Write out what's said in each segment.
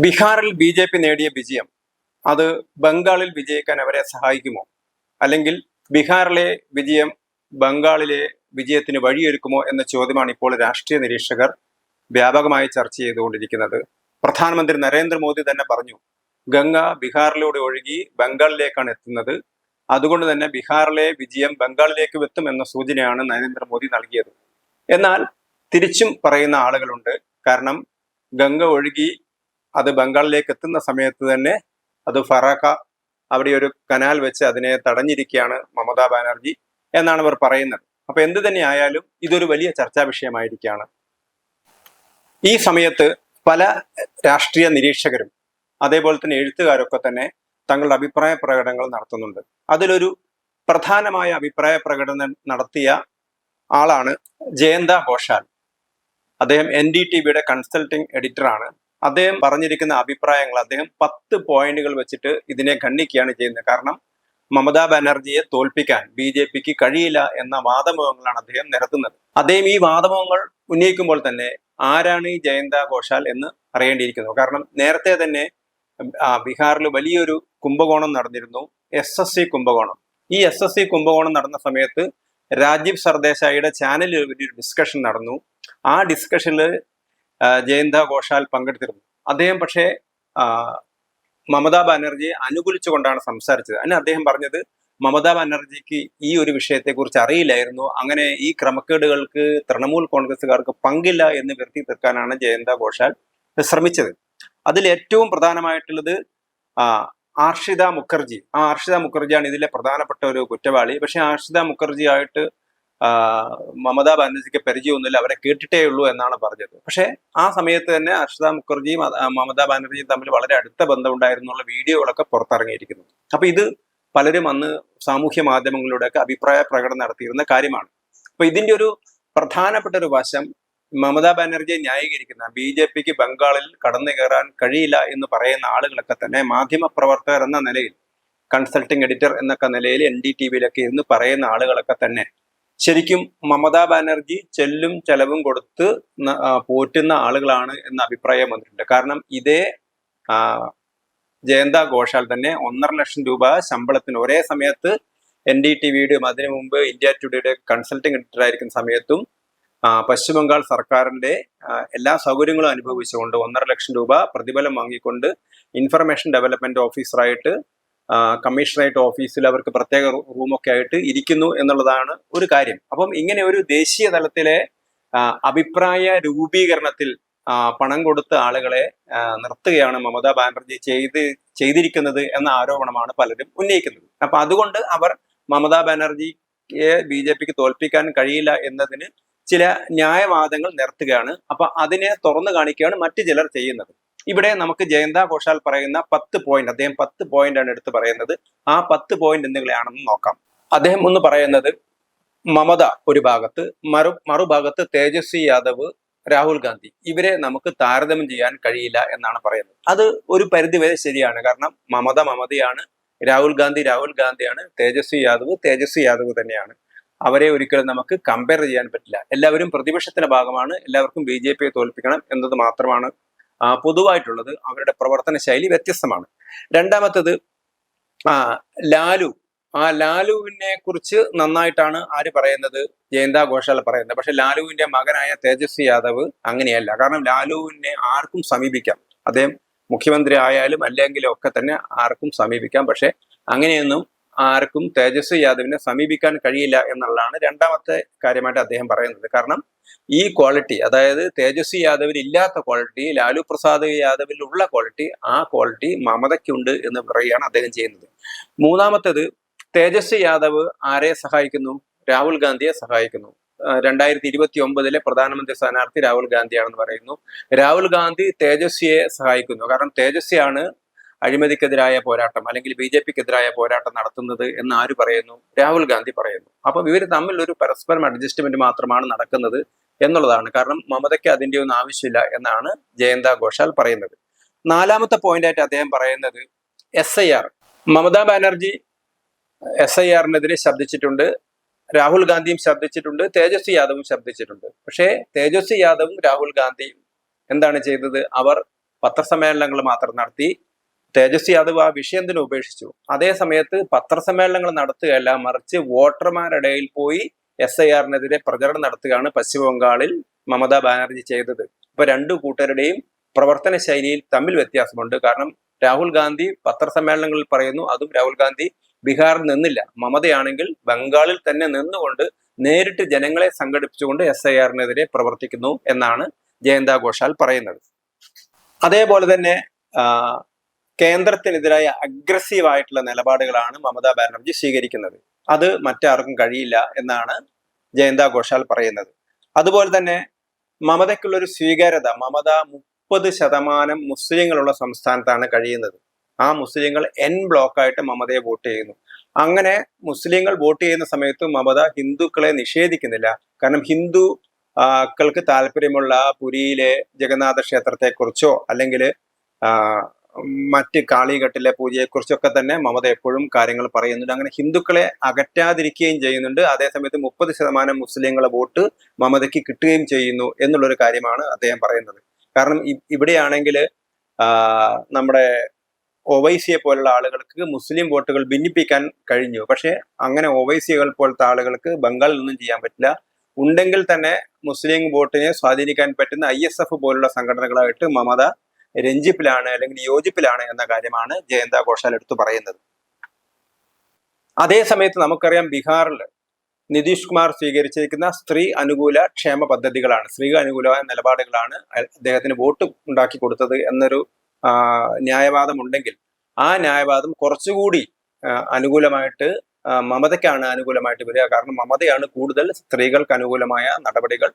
ബീഹാറിൽ B J P നേടിയ വിജയം അത് ബംഗാളിൽ വിജയിക്കാൻ അവരെ സഹായിക്കുമോ? അല്ലെങ്കിൽ ബീഹാറിലെ വിജയം ബംഗാളിലെ വിജയത്തിന് വഴിയൊരുക്കുമോ എന്ന ചോദ്യമാണ് ഇപ്പോൾ രാഷ്ട്രീയ നിരീക്ഷകർ വ്യാപകമായി ചർച്ച ചെയ്തുകൊണ്ടിരിക്കുന്നത്. പ്രധാനമന്ത്രി നരേന്ദ്രമോദി തന്നെ പറഞ്ഞു ഗംഗ ബീഹാറിലൂടെ ഒഴുകി ബംഗാളിലേക്കാണ് എത്തുന്നത്. അതുകൊണ്ട് തന്നെ ബീഹാറിലെ വിജയം ബംഗാളിലേക്ക് എത്തും എന്ന സൂചനയാണ് നരേന്ദ്രമോദി നൽകിയത്. എന്നാൽ തിരിച്ചും പറയുന്ന ആളുകളുണ്ട്. കാരണം ഗംഗ ഒഴുകി അത് ബംഗാളിലേക്ക് എത്തുന്ന സമയത്ത് തന്നെ അത് ഫറാക്ക അവിടെ ഒരു കനാൽ വെച്ച് അതിനെ തടഞ്ഞിരിക്കുകയാണ് മമതാ ബാനർജി എന്നാണ് അവർ പറയുന്നത്. അപ്പൊ എന്ത് തന്നെ ആയാലും ഇതൊരു വലിയ ചർച്ചാ വിഷയമായിരിക്കുകയാണ്. ഈ സമയത്ത് പല രാഷ്ട്രീയ നിരീക്ഷകരും അതേപോലെ തന്നെ എഴുത്തുകാരൊക്കെ തന്നെ തങ്ങളുടെ അഭിപ്രായ പ്രകടനങ്ങൾ നടത്തുന്നുണ്ട്. അതിലൊരു പ്രധാനമായ അഭിപ്രായ പ്രകടനം നടത്തിയ ആളാണ് ജയന്ത ഘോഷാൽ. അദ്ദേഹം എൻ ഡി ടി വിയുടെ കൺസൾട്ടിംഗ് എഡിറ്ററാണ്. അദ്ദേഹം പറഞ്ഞിരിക്കുന്ന അഭിപ്രായങ്ങൾ അദ്ദേഹം പത്ത് പോയിന്റുകൾ വെച്ചിട്ട് ഇതിനെ ഖണ്ഡിക്കുകയാണ് ചെയ്യുന്നത്. കാരണം മമതാ ബാനർജിയെ തോൽപ്പിക്കാൻ ബി ജെ പിക്ക് കഴിയില്ല എന്ന വാദമുഖങ്ങളാണ് അദ്ദേഹം നിരത്തുന്നത്. അദ്ദേഹം ഈ വാദമുഖങ്ങൾ ഉന്നയിക്കുമ്പോൾ തന്നെ ആരാണ് ഈ ജയന്ത ഘോഷാൽ എന്ന് അറിയേണ്ടിയിരിക്കുന്നു. കാരണം നേരത്തെ തന്നെ ബീഹാറിൽ വലിയൊരു കുംഭകോണം നടന്നിരുന്നു എസ് എസ് സി കുംഭകോണം. ഈ എസ് എസ് സി കുംഭകോണം നടന്ന സമയത്ത് രാജീവ് സർദേശായിയുടെ ചാനലിൽ ഒരു ഡിസ്കഷൻ നടന്നു. ആ ഡിസ്കഷനിൽ ജയന്ത ഘോഷാൽ പങ്കെടുത്തിരുന്നു. അദ്ദേഹം പക്ഷേ മമതാ ബാനർജിയെ അനുകൂലിച്ചുകൊണ്ടാണ് സംസാരിച്ചത്. അതിന് അദ്ദേഹം പറഞ്ഞത് മമതാ ബാനർജിക്ക് ഈ ഒരു വിഷയത്തെക്കുറിച്ച് അറിയില്ലായിരുന്നു. അങ്ങനെ ഈ ക്രമക്കേടുകൾക്ക് തൃണമൂൽ കോൺഗ്രസുകാർക്ക് പങ്കില്ല എന്ന് വരുത്തി തീർക്കാനാണ് ജയന്ത ഘോഷാൽ ശ്രമിച്ചത്. അതിൽ ഏറ്റവും പ്രധാനമായിട്ടുള്ളത് ആർഷിത മുഖർജി. ആ ആർഷിത മുഖർജിയാണ് ഇതിലെ പ്രധാനപ്പെട്ട ഒരു കുറ്റവാളി. പക്ഷെ ആർഷിത മുഖർജി ആയിട്ട് ആ, മമതാ ബാനർജിക്ക് പരിചയമൊന്നുമില്ല. അവരെ കേട്ടിട്ടേ ഉള്ളൂ എന്നാണ് പറഞ്ഞത്. പക്ഷേ ആ സമയത്ത് തന്നെ അർഷിത മുഖർജിയും മമതാ ബാനർജിയും തമ്മിൽ വളരെ അടുത്ത ബന്ധമുണ്ടായിരുന്നുള്ള വീഡിയോകളൊക്കെ പുറത്തിറങ്ങിയിരിക്കുന്നു. അപ്പൊ ഇത് പലരും അന്ന് സാമൂഹ്യ മാധ്യമങ്ങളിലൂടെയൊക്കെ അഭിപ്രായ പ്രകടനം നടത്തിയിരുന്ന കാര്യമാണ്. അപ്പൊ ഇതിന്റെ ഒരു പ്രധാനപ്പെട്ട ഒരു വശം മമതാ ബാനർജിയെ ന്യായീകരിക്കുന്ന ബി ജെ പിക്ക് ബംഗാളിൽ കടന്നു കയറാൻ കഴിയില്ല എന്ന് പറയുന്ന ആളുകളൊക്കെ തന്നെ മാധ്യമ പ്രവർത്തകർ എന്ന നിലയിൽ കൺസൾട്ടിംഗ് എഡിറ്റർ എന്നൊക്കെ നിലയിൽ എൻ ഡി ടി വിയിലൊക്കെ ഇന്ന് പറയുന്ന ആളുകളൊക്കെ തന്നെ ശരിക്കും മമതാ ബാനർജി ചെല്ലും ചെലവും കൊടുത്ത് പോറ്റുന്ന ആളുകളാണ് എന്ന അഭിപ്രായം വന്നിട്ടുണ്ട്. കാരണം ഇതേ ജയന്ത ഘോഷാൽ തന്നെ ഒന്നര ലക്ഷം രൂപ ശമ്പളത്തിന് ഒരേ സമയത്ത് എൻ ഡി ടി വിയുടെയും അതിനു മുമ്പ് ഇന്ത്യ ടുഡേയുടെ കൺസൾട്ടിംഗ് എഡിറ്റർ ആയിരിക്കുന്ന സമയത്തും പശ്ചിമബംഗാൾ പശ്ചിമ ബംഗാൾ സർക്കാരിന്റെ എല്ലാ സൗകര്യങ്ങളും അനുഭവിച്ചുകൊണ്ട് ഒന്നര ലക്ഷം രൂപ പ്രതിഫലം വാങ്ങിക്കൊണ്ട് ഇൻഫർമേഷൻ ഡെവലപ്മെന്റ് ഓഫീസറായിട്ട് കമ്മീഷണറേറ്റ് ഓഫീസിൽ അവർക്ക് പ്രത്യേക റൂമൊക്കെ ആയിട്ട് ഇരിക്കുന്നു എന്നുള്ളതാണ് ഒരു കാര്യം. അപ്പം ഇങ്ങനെ ഒരു ദേശീയ തലത്തിലെ അഭിപ്രായ രൂപീകരണത്തിൽ പണം കൊടുത്ത ആളുകളെ നിർത്തുകയാണ് മമതാ ബാനർജി ചെയ്ത് ചെയ്തിരിക്കുന്നത് എന്ന ആരോപണമാണ് പലരും ഉന്നയിക്കുന്നത്. അപ്പൊ അതുകൊണ്ട് അവർ മമതാ ബാനർജിയെ ബി ജെ പിക്ക് തോൽപ്പിക്കാൻ കഴിയില്ല എന്നതിന് ചില ന്യായവാദങ്ങൾ നിർത്തുകയാണ്. അപ്പൊ അതിനെ തുറന്നു കാണിക്കുകയാണ് മറ്റു ചിലർ ചെയ്യുന്നത്. ഇവിടെ നമുക്ക് ജയന്ത ഘോഷാൽ പറയുന്ന പത്ത് പോയിന്റ് അദ്ദേഹം പത്ത് പോയിന്റ് ആണ് എടുത്ത് പറയുന്നത്. ആ പത്ത് പോയിന്റ് എന്തെങ്കിലാണെന്ന് നോക്കാം. അദ്ദേഹം ഒന്ന് പറയുന്നത് മമത ഒരു ഭാഗത്ത് മറു മറുഭാഗത്ത് തേജസ്വി യാദവ് രാഹുൽ ഗാന്ധി. ഇവരെ നമുക്ക് താരതമ്യം ചെയ്യാൻ കഴിയില്ല എന്നാണ് പറയുന്നത്. അത് ഒരു പരിധിവരെ ശരിയാണ്. കാരണം മമത മമതയാണ് രാഹുൽ ഗാന്ധി രാഹുൽ ഗാന്ധിയാണ് തേജസ്വി യാദവ് തേജസ്വി യാദവ് തന്നെയാണ്. അവരെ ഒരിക്കലും നമുക്ക് കമ്പയർ ചെയ്യാൻ പറ്റില്ല. എല്ലാവരും പ്രതിപക്ഷത്തിന്റെ ഭാഗമാണ്. എല്ലാവർക്കും ബി തോൽപ്പിക്കണം എന്നത് മാത്രമാണ് പൊതുവായിട്ടുള്ളത് അവരുടെ പ്രവർത്തന ശൈലി വ്യത്യസ്തമാണ്. രണ്ടാമത്തത് ആ ലാലു. ആ ലാലുവിനെ കുറിച്ച് നന്നായിട്ടാണ് ആര് പറയുന്നത്? ജയന്ത ഘോഷാൽ പറയുന്നത്. പക്ഷെ ലാലുവിന്റെ മകനായ തേജസ്വി യാദവ് അങ്ങനെയല്ല. കാരണം ലാലുവിനെ ആർക്കും സമീപിക്കാം. അദ്ദേഹം മുഖ്യമന്ത്രി ആയാലും അല്ലെങ്കിലും ഒക്കെ തന്നെ ആർക്കും സമീപിക്കാം. പക്ഷെ അങ്ങനെയൊന്നും ആർക്കും തേജസ്വി യാദവിനെ സമീപിക്കാൻ കഴിയില്ല എന്നുള്ളതാണ് രണ്ടാമത്തെ കാര്യമായിട്ട് അദ്ദേഹം പറയുന്നത്. കാരണം ഈ ക്വാളിറ്റി അതായത് തേജസ്വി യാദവിൽ ഇല്ലാത്ത ക്വാളിറ്റി ലാലു പ്രസാദ് യാദവിൽ ഉള്ള ക്വാളിറ്റി ആ ക്വാളിറ്റി മമതയ്ക്കുണ്ട് എന്ന് പറയുകയാണ് അദ്ദേഹം ചെയ്യുന്നത്. മൂന്നാമത്തേത് തേജസ്വി യാദവ് ആരെ സഹായിക്കുന്നു? രാഹുൽ ഗാന്ധിയെ സഹായിക്കുന്നു. രണ്ടായിരത്തി ഇരുപത്തി ഒമ്പതിലെ പ്രധാനമന്ത്രി സ്ഥാനാർത്ഥി രാഹുൽ ഗാന്ധിയാണെന്ന് പറയുന്നു. രാഹുൽ ഗാന്ധി തേജസ്വിയെ സഹായിക്കുന്നു. കാരണം തേജസ്വിയാണ് അഴിമതിക്കെതിരായ പോരാട്ടം അല്ലെങ്കിൽ ബി ജെ പിക്കെതിരായ പോരാട്ടം നടത്തുന്നത് എന്ന് ആര് പറയുന്നു? രാഹുൽ ഗാന്ധി പറയുന്നു. അപ്പം ഇവർ തമ്മിൽ ഒരു പരസ്പരം അഡ്ജസ്റ്റ്മെന്റ് മാത്രമാണ് നടക്കുന്നത് എന്നുള്ളതാണ്. കാരണം മമതയ്ക്ക് അതിന്റെ ഒന്നും ആവശ്യമില്ല എന്നാണ് ജയന്ത ഘോഷാൽ പറയുന്നത്. നാലാമത്തെ പോയിന്റ് ആയിട്ട് അദ്ദേഹം പറയുന്നത് S I R Mamata Banerjee S I ആറിനെതിരെ ശബ്ദിച്ചിട്ടുണ്ട്. രാഹുൽ ഗാന്ധിയും ശബ്ദിച്ചിട്ടുണ്ട്. തേജസ്വി യാദവും ശബ്ദിച്ചിട്ടുണ്ട്. പക്ഷേ തേജസ്വി യാദവും രാഹുൽ ഗാന്ധിയും എന്താണ് ചെയ്തത്? അവർ പത്രസമ്മേളനങ്ങൾ മാത്രം നടത്തി. തേജസ്വി യാദവ് ആ വിഷയം തന്നെ ഉപേക്ഷിച്ചു? അതേ സമയത്ത് പത്രസമ്മേളനങ്ങൾ നടത്തുകയല്ല മറിച്ച് വോട്ടർമാരുടെ ഇടയിൽ പോയി എസ് ഐ ആറിനെതിരെ പ്രചരണം നടത്തുകയാണ് പശ്ചിമ ബംഗാളിൽ മമതാ ബാനർജി ചെയ്തത്. ഇപ്പൊ രണ്ടു കൂട്ടരുടെയും പ്രവർത്തന ശൈലിയിൽ തമ്മിൽ വ്യത്യാസമുണ്ട്. കാരണം രാഹുൽ ഗാന്ധി പത്രസമ്മേളനങ്ങളിൽ പറയുന്നു അതും രാഹുൽ ഗാന്ധി ബീഹാറിൽ നിന്നില്ല. മമതയാണെങ്കിൽ ബംഗാളിൽ തന്നെ നിന്നുകൊണ്ട് നേരിട്ട് ജനങ്ങളെ സംഘടിപ്പിച്ചുകൊണ്ട് എസ് ഐ ആറിനെതിരെ പ്രവർത്തിക്കുന്നു എന്നാണ് ജയന്ത ഘോഷാൽ പറയുന്നത്. അതേപോലെ തന്നെ കേന്ദ്രത്തിനെതിരായ അഗ്രസീവ് ആയിട്ടുള്ള നിലപാടുകളാണ് മമതാ ബാനർജി സ്വീകരിക്കുന്നത്. അത് മറ്റാർക്കും കഴിയില്ല എന്നാണ് ജയന്ത ഘോഷാൽ പറയുന്നത്. അതുപോലെ തന്നെ മമതയ്ക്കുള്ളൊരു സ്വീകാര്യത മമത മുപ്പത് ശതമാനം മുസ്ലിങ്ങളുള്ള സംസ്ഥാനത്താണ് കഴിയുന്നത്. ആ മുസ്ലിങ്ങൾ എൻ ബ്ലോക്കായിട്ട് മമതയെ വോട്ട് ചെയ്യുന്നു. അങ്ങനെ മുസ്ലിങ്ങൾ വോട്ട് ചെയ്യുന്ന സമയത്ത് മമത ഹിന്ദുക്കളെ നിഷേധിക്കുന്നില്ല. കാരണം ഹിന്ദു ക്കൾക്ക് താല്പര്യമുള്ള പുരിയിലെ ജഗന്നാഥ ക്ഷേത്രത്തെക്കുറിച്ചോ അല്ലെങ്കിൽ മറ്റ് കാളിഘട്ടിലെ പൂജയെക്കുറിച്ചൊക്കെ തന്നെ മമത എപ്പോഴും കാര്യങ്ങൾ പറയുന്നുണ്ട്. അങ്ങനെ ഹിന്ദുക്കളെ അകറ്റാതിരിക്കുകയും ചെയ്യുന്നുണ്ട്. അതേസമയത്ത് മുപ്പത് ശതമാനം മുസ്ലിങ്ങളെ വോട്ട് മമതയ്ക്ക് കിട്ടുകയും ചെയ്യുന്നു എന്നുള്ളൊരു കാര്യമാണ് അദ്ദേഹം പറയുന്നത്. കാരണം ഇവിടെയാണെങ്കിൽ നമ്മുടെ ഒവൈസിയെ പോലുള്ള ആളുകൾക്ക് മുസ്ലിം വോട്ടുകൾ ഭിന്നിപ്പിക്കാൻ കഴിഞ്ഞു. പക്ഷേ അങ്ങനെ ഒവൈസികൾ പോലത്തെ ആളുകൾക്ക് ബംഗാളിൽ ഒന്നും ചെയ്യാൻ പറ്റില്ല. ഉണ്ടെങ്കിൽ തന്നെ മുസ്ലിം വോട്ടിനെ സ്വാധീനിക്കാൻ പറ്റുന്ന ഐ പോലുള്ള സംഘടനകളായിട്ട് മമത രഞ്ജിപ്പിലാണ് അല്ലെങ്കിൽ യോജിപ്പിലാണ് എന്ന കാര്യമാണ് ജയന്ത ഘോഷാൽ എടുത്തു പറയുന്നത്. അതേ സമയത്ത് നമുക്കറിയാം ബീഹാറിൽ നിതീഷ് കുമാർ സ്വീകരിച്ചിരിക്കുന്ന സ്ത്രീ അനുകൂല ക്ഷേമ പദ്ധതികളാണ്. സ്ത്രീ അനുകൂലമായ നിലപാടുകളാണ് അദ്ദേഹത്തിന് വോട്ട് ഉണ്ടാക്കി കൊടുത്തത് എന്നൊരു ന്യായവാദം ഉണ്ടെങ്കിൽ ആ ന്യായവാദം കുറച്ചുകൂടി അനുകൂലമായിട്ട് മമതയ്ക്കാണ് അനുകൂലമായിട്ട് വരിക. കാരണം മമതയാണ് കൂടുതൽ സ്ത്രീകൾക്ക് അനുകൂലമായ നടപടികൾ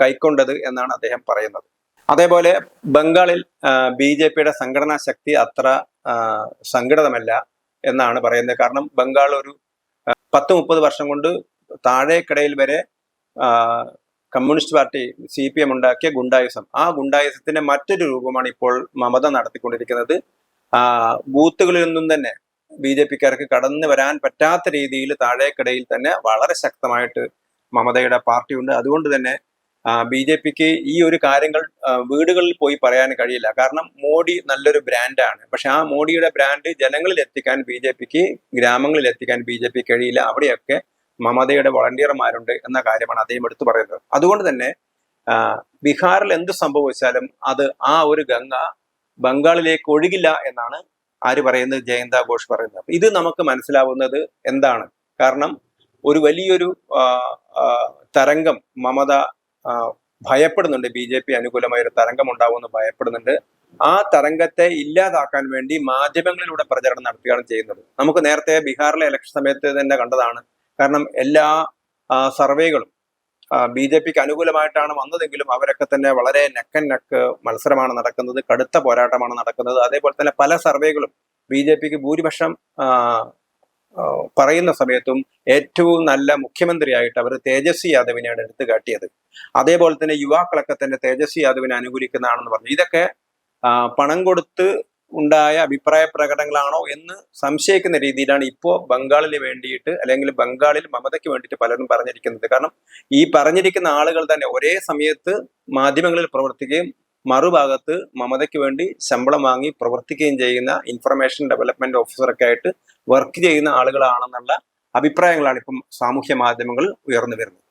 കൈക്കൊണ്ടത് എന്നാണ് അദ്ദേഹം പറയുന്നത്. അതേപോലെ ബംഗാളിൽ ബി ജെ പിയുടെ സംഘടനാ ശക്തി അത്ര സംഘടിതമല്ല എന്നാണ് പറയുന്നത്. കാരണം ബംഗാൾ ഒരു പത്ത് മുപ്പത് വർഷം കൊണ്ട് താഴേക്കിടയിൽ വരെ communist party C P M ഉണ്ടാക്കിയ ഗുണ്ടായുസം. ആ ഗുണ്ടായുസത്തിന്റെ മറ്റൊരു രൂപമാണ് ഇപ്പോൾ മമത നടത്തിക്കൊണ്ടിരിക്കുന്നത്. ബൂത്തുകളിൽ നിന്നും തന്നെ ബി ജെ പിക്കാർക്ക് കടന്നു വരാൻ പറ്റാത്ത രീതിയിൽ താഴേക്കിടയിൽ തന്നെ വളരെ ശക്തമായിട്ട് മമതയുടെ പാർട്ടിയുണ്ട്. അതുകൊണ്ട് തന്നെ ബി ജെ പിക്ക് ഈ ഒരു കാര്യങ്ങൾ വീടുകളിൽ പോയി പറയാൻ കഴിയില്ല. കാരണം മോഡി നല്ലൊരു ബ്രാൻഡാണ് പക്ഷെ ആ മോഡിയുടെ ബ്രാൻഡ് ജനങ്ങളിൽ എത്തിക്കാൻ ബി ജെ പിക്ക് ഗ്രാമങ്ങളിൽ എത്തിക്കാൻ ബി ജെ പി കഴിയില്ല. അവിടെയൊക്കെ മമതയുടെ വളണ്ടിയർമാരുണ്ട് എന്ന കാര്യമാണ് അദ്ദേഹം എടുത്തു പറയുന്നത്. അതുകൊണ്ട് തന്നെ ബീഹാറിൽ എന്ത് സംഭവിച്ചാലും അത് ആ ഒരു ഗംഗ ബംഗാളിലേക്ക് ഒഴുകില്ല എന്നാണ് ആര് പറയുന്നത്? ജയന്ത ഘോഷ് പറയുന്നത്. ഇത് നമുക്ക് മനസ്സിലാവുന്നത് എന്താണ്? കാരണം ഒരു വലിയൊരു തരംഗം മമത ഭയപ്പെടുന്നുണ്ട്. ബി ജെ പി അനുകൂലമായ ഒരു തരംഗം ഉണ്ടാവുമെന്ന് ഭയപ്പെടുന്നുണ്ട്. ആ തരംഗത്തെ ഇല്ലാതാക്കാൻ വേണ്ടി മാധ്യമങ്ങളിലൂടെ പ്രചരണം നടത്തുകയാണ് ചെയ്യുന്നത്. നമുക്ക് നേരത്തെ ബീഹാറിലെ ഇലക്ഷൻ സമയത്ത് തന്നെ കണ്ടതാണ്. കാരണം എല്ലാ സർവേകളും ബി ജെ പിക്ക് അനുകൂലമായിട്ടാണ് വന്നതെങ്കിലും അവരൊക്കെ തന്നെ വളരെ നെക്കൻ നെക്ക് മത്സരമാണ് നടക്കുന്നത്. കടുത്ത പോരാട്ടമാണ് നടക്കുന്നത്. അതേപോലെ തന്നെ പല സർവേകളും ബി ജെ പിക്ക് ഭൂരിപക്ഷം പറയുന്ന സമയത്തും ഏറ്റവും നല്ല മുഖ്യമന്ത്രിയായിട്ട് അവർ തേജസ്വി യാദവിനെയാണ് എടുത്തു കാട്ടിയത് അതേപോലെ തന്നെ യുവാക്കളൊക്കെ തന്നെ തേജസ്വി യാദവിനെ അനുകൂലിക്കുന്നതാണെന്ന് പറഞ്ഞു. ഇതൊക്കെ പണം കൊടുത്ത് ഉണ്ടായ അഭിപ്രായ പ്രകടനങ്ങളാണോ എന്ന് സംശയിക്കുന്ന രീതിയിലാണ് ഇപ്പോൾ ബംഗാളിന് വേണ്ടിയിട്ട് അല്ലെങ്കിൽ ബംഗാളിൽ മമതയ്ക്ക് വേണ്ടിയിട്ട് പലരും പറഞ്ഞിരിക്കുന്നത്. കാരണം ഈ പറഞ്ഞിരിക്കുന്ന ആളുകൾ തന്നെ ഒരേ സമയത്ത് മാധ്യമങ്ങളിൽ പ്രവർത്തിക്കുകയും മറുഭാഗത്ത് മമതയ്ക്ക് വേണ്ടി ശമ്പളം വാങ്ങി പ്രവർത്തിക്കുകയും ചെയ്യുന്ന ഇൻഫർമേഷൻ ഡെവലപ്മെന്റ് ഓഫീസറൊക്കെ ആയിട്ട് വർക്ക് ചെയ്യുന്ന ആളുകളാണെന്നുള്ള അഭിപ്രായങ്ങളാണ് ഇപ്പം സാമൂഹ്യ മാധ്യമങ്ങളിൽ ഉയർന്നു വരുന്നത്.